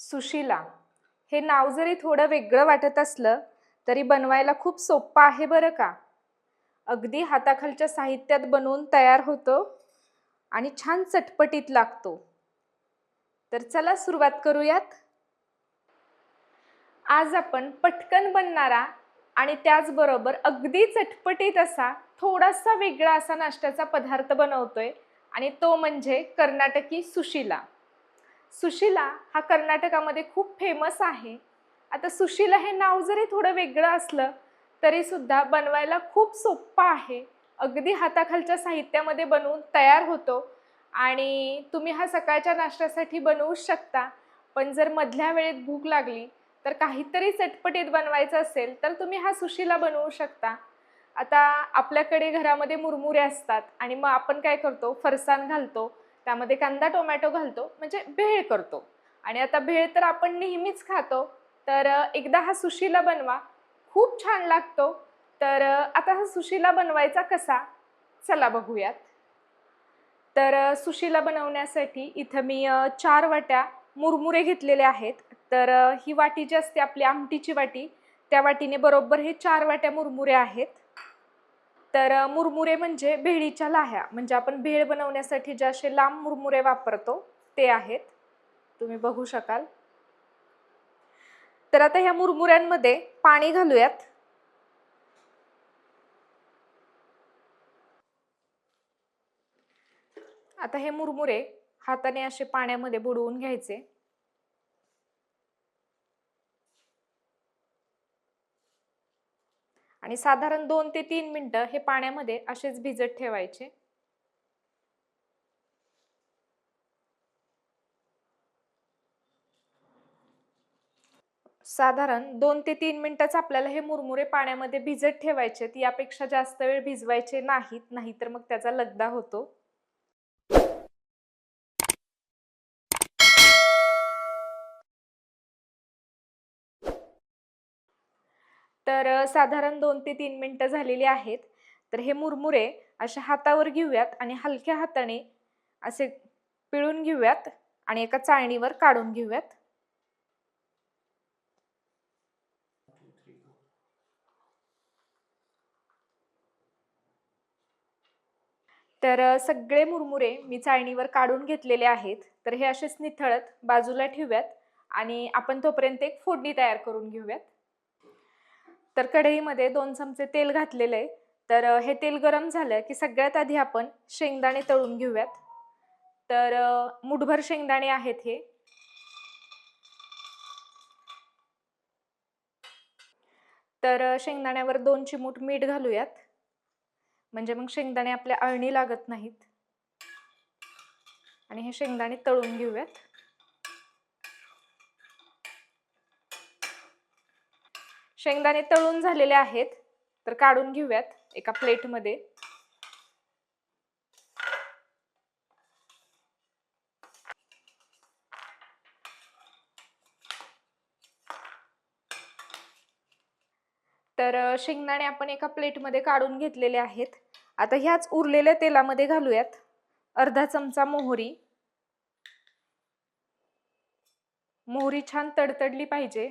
सुशिला. हे नाव जरी थोडं वेगळं वाटत असलं तरी बनवायला खूप सोपं आहे बरं का? अगदी हाताखालच्या साहित्यात बनवून तयार होतो आणि छान चटपटीत लागतो. तर चला सुरुवात करूयात. आज आपण पटकन बनणारा आणि त्याचबरोबर अगदी चटपटीत असा थोडासा वेगळा असा नाश्त्याचा पदार्थ बनवतोय आणि तो म्हणजे कर्नाटकी सुशिला. सुशिला हा कर्नाटकामध्ये खूप फेमस आहे. आता सुशिला हे नाव जरी थोडं वेगळं असलं तरीसुद्धा बनवायला खूप सोप्पा आहे. अगदी हाताखालच्या साहित्यामध्ये बनवून तयार होतो. आणि तुम्ही हा सकाळच्या नाश्त्यासाठी बनवू शकता पण जर मधल्या वेळेत भूक लागली तर काहीतरी चटपटीत बनवायचं असेल तर तुम्ही हा सुशिला बनवू शकता. आता आपल्याकडे घरामध्ये मुरमुरे असतात आणि मग आपण काय करतो फरसाण घालतो. त्यामध्ये कांदा टोमॅटो घालतो म्हणजे भेळ करतो. आणि आता भेळ तर आपण नेहमीच खातो तर एकदा हा सुशीला बनवा. खूप छान लागतो. तर आता हा सुशीला बनवायचा कसा? चला बघूयात. तर सुशीला बनवण्यासाठी इथं मी चार वाट्या मुरमुरे घेतलेले आहेत. तर ही वाटी जी असते आपली आमटीची वाटी त्या वाटीने बरोबर हे चार वाट्या मुरमुरे आहेत. तर मुरमुरे म्हणजे भेळीच्या लाह्या. म्हणजे आपण भेळ बनवण्यासाठी जे असे लांब मुरमुरे वापरतो ते आहेत. तुम्ही बघू शकाल. तर आता ह्या मुरमुऱ्यांमध्ये पाणी घालूयात. आता हे मुरमुरे हाताने असे पाण्यामध्ये बुडवून घ्यायचे. आणि साधारण दोन ते तीन मिनटं हे पाण्यामध्ये असेच भिजत ठेवायचे. साधारण दोन ते तीन मिनिटच आपल्याला हे मुरमुरे पाण्यामध्ये भिजत ठेवायचे यापेक्षा जास्त वेळ भिजवायचे नाहीत नाहीतर मग त्याचा लगदा होतो. तर साधारण दोन ते तीन मिनटं झालेली आहेत. तर हे मुरमुरे अशा हातावर घेऊयात आणि हलक्या हाताने असे पिळून घेऊयात आणि एका चाळणीवर काढून घेऊयात. तर सगळे मुरमुरे मी चाळणीवर काढून घेतलेले आहेत. तर हे असेच निथळत बाजूला ठेवूयात आणि आपण तोपर्यंत एक फोडणी तयार करून घेऊयात. तर कढईमध्ये दोन चमचे तेल घातलेलं आहे. तर हे तेल गरम झालं की सगळ्यात आधी आपण शेंगदाणे तळून घेऊयात. तर मुठभर शेंगदाणे आहेत हे. तर शेंगदाण्यावर दोन चिमूट मीठ घालूयात. म्हणजे मग शेंगदाणे आपल्या अळणी लागत नाहीत. आणि हे शेंगदाणे तळून घेऊयात. शेंगदाणे तळून झालेले आहेत. तर काढून घेऊयात एका प्लेटमध्ये तर शेंगदाणे आपण एका प्लेटमध्ये काढून घेतलेले आहेत. आता ह्याच उरलेल्या तेलामध्ये घालूयात. अर्धा चमचा मोहरी. मोहरी छान तडतडली पाहिजे.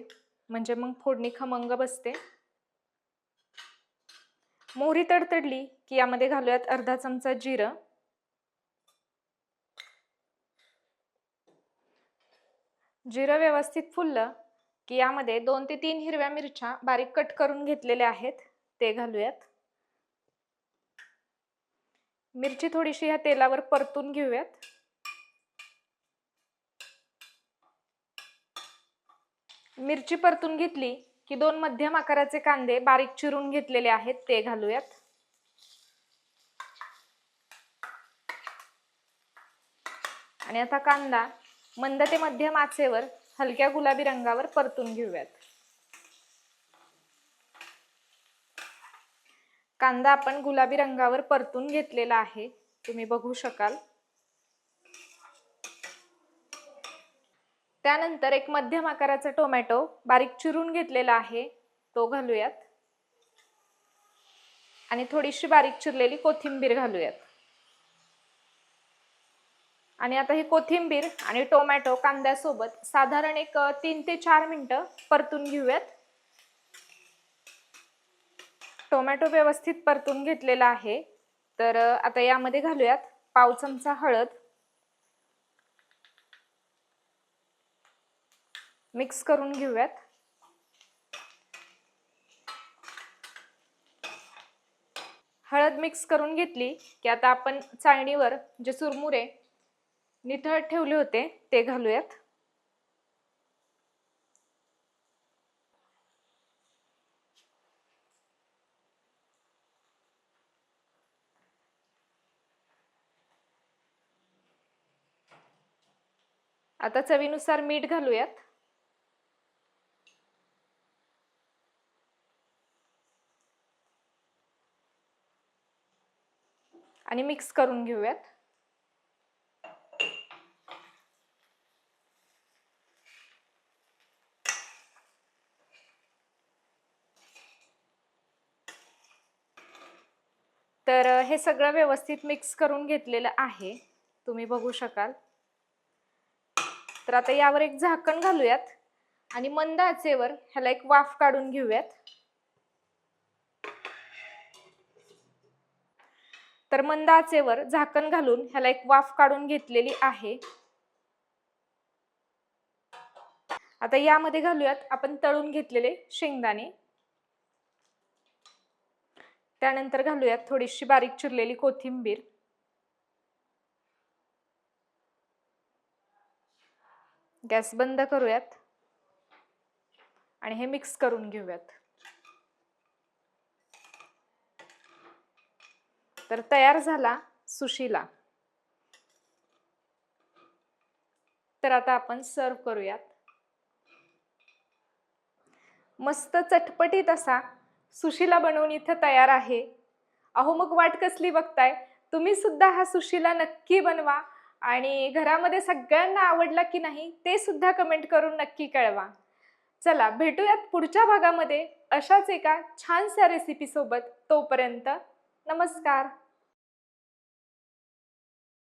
म्हणजे मग फोडणी खमंग बसते. मोहरी तडतडली की यामध्ये घालूयात अर्धा चमचा जिरं. जिरं व्यवस्थित फुललं की यामध्ये दोन ते तीन हिरव्या मिरच्या बारीक कट करून घेतलेल्या आहेत ते घालूयात. मिरची थोडीशी ह्या तेलावर परतून घेऊयात. मिरची परतून घेतली की दोन मध्यम आकाराचे कांदे बारीक चिरून घेतलेले आहेत ते घालूयात. आणि आता कांदा मंद ते मध्यम आचेवर हलक्या गुलाबी रंगावर परतून घेऊयात. कांदा आपण गुलाबी रंगावर परतून घेतलेला आहे तुम्ही बघू शकाल. त्यानंतर एक मध्यम आकाराचा टोमॅटो बारीक चिरून घेतलेला आहे. तो घालूयात. आणि थोडीशी बारीक चिरलेली कोथिंबीर घालूयात. आणि आता ही कोथिंबीर आणि टोमॅटो कांद्यासोबत साधारण एक तीन ते चार मिनटं परतून घेऊयात. टोमॅटो व्यवस्थित परतून घेतलेला आहे. तर आता यामध्ये घालूयात पाव चमचा हळद मिक्स करून घेऊयात. हळद मिक्स करून घेतली की आता आपण चाळणीवर जे चुरमुरे निथळत ठेवले होते ते घालूयात. आता चवीनुसार मीठ घालूयात. आणि मिक्स करून घेऊयात. तर हे सगळं व्यवस्थित मिक्स करून घेतलेलं आहे. तुम्ही बघू शकाल. तर आता यावर एक झाकण घालूयात आणि मंद आचेवर ह्याला एक वाफ काढून घेऊयात. तर मंद आचेवर झाकण घालून ह्याला एक वाफ काढून घेतलेली आहे. आता यामध्ये घालूयात आपण तळून घेतलेले शेंगदाणे. त्यानंतर घालूयात थोडीशी बारीक चिरलेली कोथिंबीर. गॅस बंद करूयात. आणि हे मिक्स करून घेऊयात. तर तयार झाला सुशीला. तर आता आपण सर्व करूयात. मस्त चटपटीत असा सुशीला बनवून इथं तयार आहे. अहो मग वाट कसली बघताय? तुम्ही सुद्धा हा सुशीला नक्की बनवा आणि घरामध्ये सगळ्यांना आवडला की नाही ते सुद्धा कमेंट करून नक्की कळवा. चला भेटूयात पुढच्या भागामध्ये अशाच एका छानशा रेसिपीसोबत तोपर्यंत. नमस्कार.